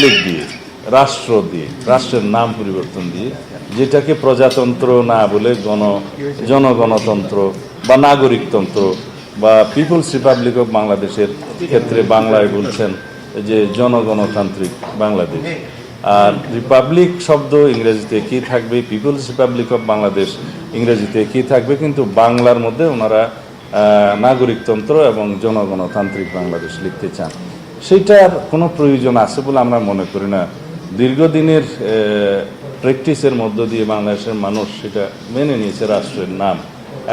দিয়ে, রাষ্ট্র দিয়ে, রাষ্ট্রের নাম পরিবর্তন দিয়ে, যেটাকে প্রজাতন্ত্র না বলে গণ জনগণতন্ত্র বা নাগরিকতন্ত্র বা পিপলস রিপাবলিক অফ বাংলাদেশের ক্ষেত্রে বাংলায় বলছেন যে জনগণতান্ত্রিক বাংলাদেশ। আর রিপাবলিক শব্দ ইংরেজিতে কি থাকবে? পিপলস রিপাবলিক অফ বাংলাদেশ ইংরেজিতে কি থাকবে? কিন্তু বাংলার মধ্যে ওনারা নাগরিকতন্ত্র এবং জনগণতান্ত্রিক বাংলাদেশ লিখতে চান। সেইটার কোনো প্রয়োজন আছে বলে আমরা মনে করি না। দীর্ঘদিনের প্র্যাকটিসের মধ্য দিয়ে বাংলাদেশের মানুষ সেটা মেনে নিয়েছে রাষ্ট্রের নাম।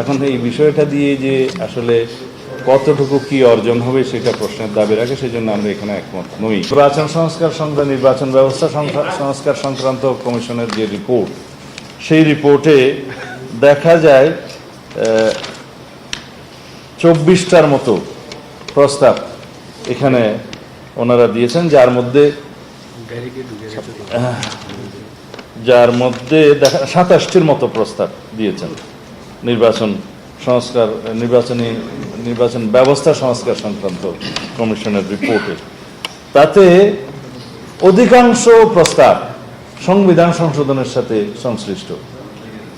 এখন এই বিষয়টা দিয়ে যে আসলে কতটুকু কি অর্জন হবে সেটা প্রশ্নের দাবি রাখে সেই জন্য আমরা এখানে একমত নই। নির্বাচন সংস্কার সংক্রান্ত, নির্বাচন ব্যবস্থা সংস্কার সংক্রান্ত কমিশনের যে রিপোর্ট সেই রিপোর্টে দেখা যায় চব্বিশটার মতো প্রস্তাব এখানে ওনারা দিয়েছেন, যার মধ্যে যার মধ্যে সাতাশটির মতো প্রস্তাব দিয়েছেন। নির্বাচন সংস্কার, নির্বাচনী, নির্বাচন ব্যবস্থা সংস্কার সংক্রান্ত কমিশনের রিপোর্টে। তাতে অধিকাংশ প্রস্তাব সংবিধান সংশোধনের সাথে সংশ্লিষ্ট।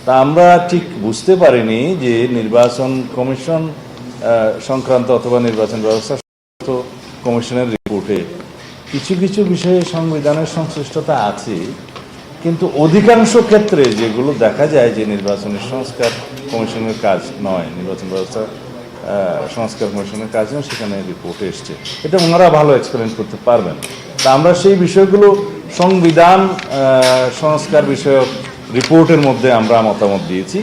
তা আমরা ঠিক বুঝতে পারিনি যে নির্বাচন কমিশন সংক্রান্ত অথবা নির্বাচন ব্যবস্থা কমিশনের রিপোর্টে কিছু কিছু বিষয়ে সংবিধানের সংশ্লিষ্টতা আছে, কিন্তু অধিকাংশ ক্ষেত্রে যেগুলো দেখা যায় যে নির্বাচনের সংস্কার কমিশনের কাজ নয়, নির্বাচন ব্যবস্থা সংস্কার কমিশনের কাজ নয়, সেখানে রিপোর্ট এসছে। এটা ওনারা ভালো এক্সপ্লেন করতে পারবেন। তা আমরা সেই বিষয়গুলো সংবিধান সংস্কার বিষয়ক রিপোর্টের মধ্যে আমরা মতামত দিয়েছি।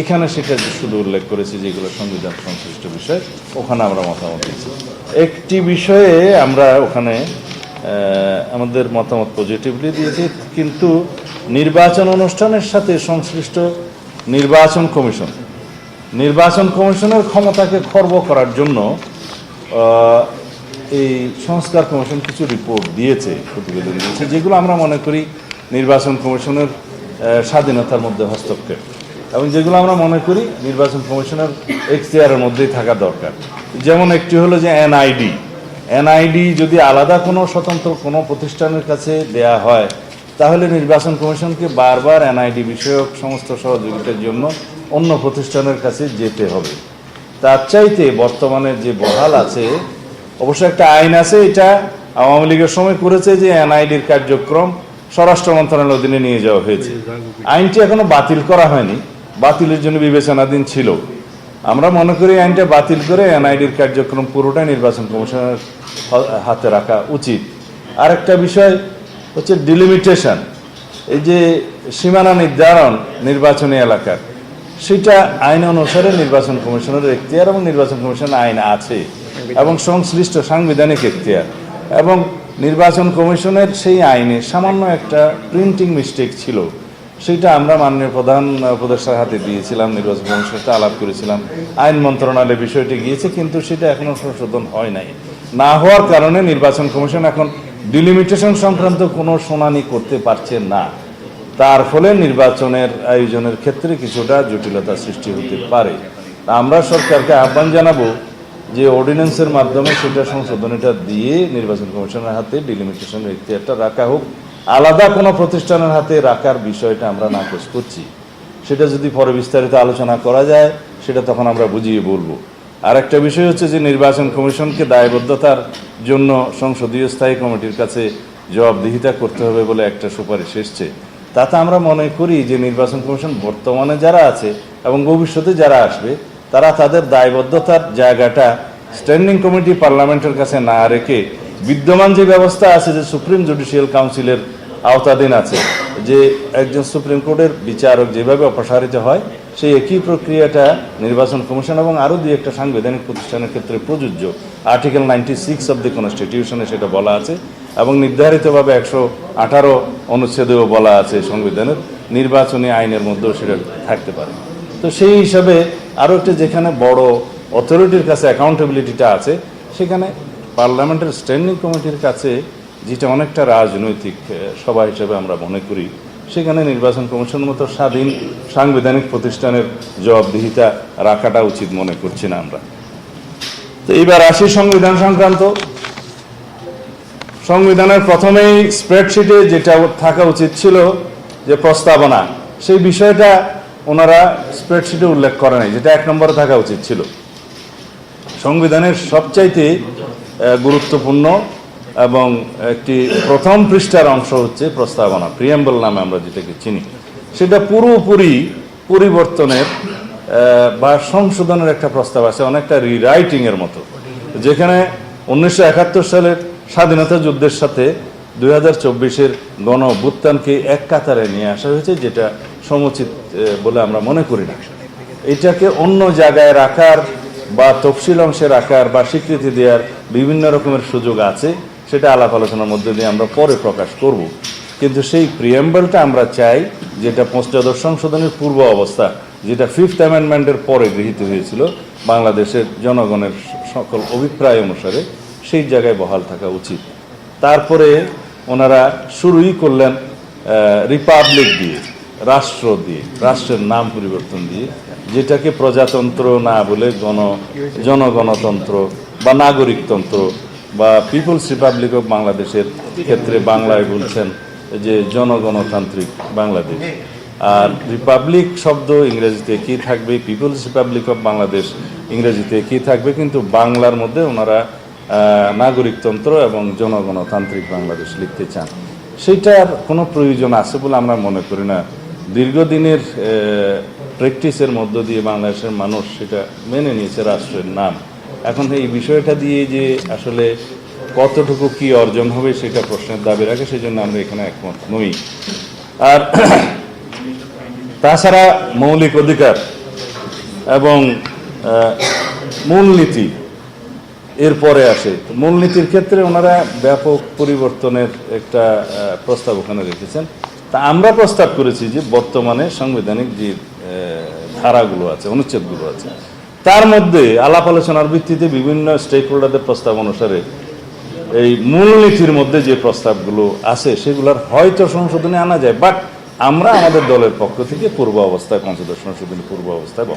এখানে সেটা শুধু উল্লেখ করেছি যেগুলো সংবিধান সংশ্লিষ্ট বিষয়, ওখানে আমরা মতামত দিয়েছি। একটি বিষয়ে আমরা ওখানে আমাদের মতামত পজিটিভলি দিয়েছি, কিন্তু নির্বাচন অনুষ্ঠানের সাথে সংশ্লিষ্ট নির্বাচন কমিশন, নির্বাচন কমিশনের ক্ষমতাকে খর্ব করার জন্য এই সংস্কার কমিশন কিছু রিপোর্ট দিয়েছে, প্রতিবেদন দিয়েছে, যেগুলো আমরা মনে করি নির্বাচন কমিশনের স্বাধীনতার মধ্যে হস্তক্ষেপ। এবং যেগুলো আমরা মনে করি নির্বাচন কমিশনের এখতিয়ারের মধ্যেই থাকা দরকার। যেমন একটি হলো যে এনআইডি। এনআইডি যদি আলাদা কোনো স্বতন্ত্র কোনো প্রতিষ্ঠানের কাছে দেয়া হয়, তাহলে নির্বাচন কমিশনকে বারবার এনআইডি বিষয়ক সমস্ত সহযোগিতার জন্য অন্য প্রতিষ্ঠানের কাছে যেতে হবে। তার চাইতে বর্তমানে যে বহাল আছে, অবশ্য একটা আইন আছে, এটা আওয়ামী লীগের সময় করেছে যে এনআইডির কার্যক্রম স্বরাষ্ট্র মন্ত্রণালয়ের অধীনে নিয়ে যাওয়া হয়েছে। আইনটি এখনও বাতিল করা হয়নি। বাতিলের জন্য বিবেচনাধীন ছিল। আমরা মনে করি আইনটা বাতিল করে এনআইডির কার্যক্রম পুরোটাই নির্বাচন কমিশনের হাতে রাখা উচিত। আরেকটা বিষয় হচ্ছে ডিলিমিটেশন এই যে সীমানা নির্ধারণ নির্বাচনী এলাকার সেটা আইন অনুসারে নির্বাচন কমিশনের এখতিয়ার এবং নির্বাচন কমিশন আইন আছে এবং সংশ্লিষ্ট সাংবিধানিক এখতিয়ার। এবং নির্বাচন কমিশনের সেই আইনে সামান্য একটা প্রিন্টিং মিস্টেক ছিল। সেটা আমরা মাননীয় প্রধান উপদেষ্টার হাতে দিয়েছিলাম, নির্বাচন কমিশনের আলাপ করেছিলাম। আইন মন্ত্রণালয়ে বিষয়টি গিয়েছে, কিন্তু সেটা এখনও সংশোধন হয় নাই। না হওয়ার কারণে নির্বাচন কমিশন এখন ডিলিমিটেশন সংক্রান্ত কোনো শুনানি করতে পারছে না। তার ফলে নির্বাচনের আয়োজনের ক্ষেত্রে কিছুটা জটিলতা সৃষ্টি হতে পারে। আমরা সরকারকে আহ্বান জানাব যে অর্ডিন্যান্সের মাধ্যমে সেটা সংশোধনীটা দিয়ে নির্বাচন কমিশনের হাতে ডিলিমিটেশনের ইতিহারটা রাখা হোক। আলাদা কোনো প্রতিষ্ঠানের হাতে রাখার বিষয়টা আমরা নাকচ করছি। সেটা যদি পরে বিস্তারিত আলোচনা করা যায়, সেটা তখন আমরা বুঝিয়ে বলব। আর একটা বিষয় হচ্ছে যে নির্বাচন কমিশনকে দায়বদ্ধতার জন্য সংসদীয় স্থায়ী কমিটির কাছে জবাবদিহিতা করতে হবে বলে একটা সুপারিশ এসছে। তাতে আমরা মনে করি যে নির্বাচন কমিশন বর্তমানে যারা আছে এবং ভবিষ্যতে যারা আসবে তারা তাদের দায়বদ্ধতার জায়গাটা স্ট্যান্ডিং কমিটি পার্লামেন্টের কাছে না রেখে বিদ্যমান যে ব্যবস্থা আছে যে সুপ্রিম জুডিশিয়াল কাউন্সিলের আওতাধীন আছে, যে একজন সুপ্রিম কোর্টের বিচারক যেভাবে অপসারিত হয়, সেই একই প্রক্রিয়াটা নির্বাচন কমিশন এবং আরও দুই একটা সাংবিধানিক প্রতিষ্ঠানের ক্ষেত্রে প্রযোজ্য। Article ninety six of the কনস্টিটিউশনে সেটা বলা আছে এবং নির্ধারিতভাবে একশো আঠারো অনুচ্ছেদেও বলা আছে সংবিধানের। নির্বাচনী আইনের মধ্যেও সেটা থাকতে পারে। তো সেই হিসাবে আরও একটা যেখানে বড় অথরিটির কাছে অ্যাকাউন্টেবিলিটিটা আছে, সেখানে পার্লামেন্টের স্ট্যান্ডিং কমিটির কাছে, যেটা অনেকটা রাজনৈতিক সভা হিসেবে আমরা মনে করি, সেখানে নির্বাচন কমিশন মতো স্বাধীন সাংবিধানিক প্রতিষ্ঠানের জবাবদিহিতা রাখাটা উচিত মনে করছি না আমরা। তো এইবার আসি সংবিধান সংক্রান্ত। সংবিধানের প্রথমেই স্প্রেডশিটে যেটা থাকা উচিত ছিল যে প্রস্তাবনা, সেই বিষয়টা ওনারা স্প্রেডশিটে উল্লেখ করে নাই, যেটা এক নম্বরে থাকা উচিত ছিল। সংবিধানের সবচাইতে গুরুত্বপূর্ণ এবং একটি প্রথম পৃষ্ঠার অংশ হচ্ছে প্রস্তাবনা প্রিয়াম্বল নামে আমরা যেটাকে চিনি। সেটা পুরোপুরি পরিবর্তনের বা সংশোধনের একটা প্রস্তাব আছে, অনেকটা রিরাইটিংয়ের মতো। যেখানে উনিশশো একাত্তর সালের স্বাধীনতা যুদ্ধের সাথে দুই হাজার চব্বিশের গণ এক কাতারে নিয়ে আসা হয়েছে, যেটা সমুচিত বলে আমরা মনে করি না। এটাকে অন্য জায়গায় রাখার বা তফসিল অংশে রাখার বা স্বীকৃতি দেওয়ার বিভিন্ন রকমের সুযোগ আছে, সেটা আলাপ আলোচনার মধ্যে দিয়ে আমরা পরে প্রকাশ করব। কিন্তু সেই প্রিয়াম্বলটা আমরা চাই, যেটা পঞ্চদশ সংশোধনের পূর্ব অবস্থা, যেটা ফিফথ অ্যামেন্ডমেন্টের পরে গৃহীত হয়েছিল, বাংলাদেশের জনগণের সকল অভিপ্রায় অনুসারে সেই জায়গায় বহাল থাকা উচিত। তারপরে ওনারা শুরুই করলেন রিপাবলিক দিয়ে। রাষ্ট্র দিয়ে, রাষ্ট্রের নাম পরিবর্তন দিয়ে, যেটাকে প্রজাতন্ত্র না বলে গণ জনগণতন্ত্র বা নাগরিকতন্ত্র বা পিপলস রিপাবলিক অফ বাংলাদেশের ক্ষেত্রে বাংলায় বলছেন যে জনগণতান্ত্রিক বাংলাদেশ। আর রিপাবলিক শব্দ ইংরেজিতে কি থাকবে? পিপলস রিপাবলিক অফ বাংলাদেশ ইংরেজিতে কি থাকবে? কিন্তু বাংলার মধ্যে ওনারা নাগরিকতন্ত্র এবং জনগণতান্ত্রিক বাংলাদেশ লিখতে চান। সেইটার কোনো প্রয়োজন আছে বলে আমরা মনে করি না। দীর্ঘদিনের প্র্যাকটিসের মধ্য দিয়ে বাংলাদেশের মানুষ সেটা মেনে নিয়েছে রাষ্ট্রের নাম। এখন এই বিষয়টা দিয়ে যে আসলে কতটুকু কি অর্জন হবে সেটা প্রশ্নের দাবি রাখে সেই জন্য আমরা এখানে একমত নই। আর তাছাড়া মৌলিক অধিকার এবং মূলনীতি এরপরে আসে। মূলনীতির ক্ষেত্রে ওনারা ব্যাপক পরিবর্তনের একটা প্রস্তাব ওখানে রেখেছেন। তা আমরা প্রস্তাব করেছি যে বর্তমানে সাংবিধানিক যে ধারাগুলো আছে, অনুচ্ছেদগুলো আছে, তার মধ্যে আলাপ আলোচনার ভিত্তিতে বিভিন্ন স্টেক হোল্ডারদের প্রস্তাব অনুসারে এই মূলনীতির মধ্যে যে প্রস্তাবগুলো আছে, সেগুলোর হয়তো সংশোধনে আনা যায়, বাট আমরা আমাদের দলের পক্ষ থেকে পূর্ব অবস্থায় পঞ্চদশ সংশোধনী পূর্ব অবস্থায়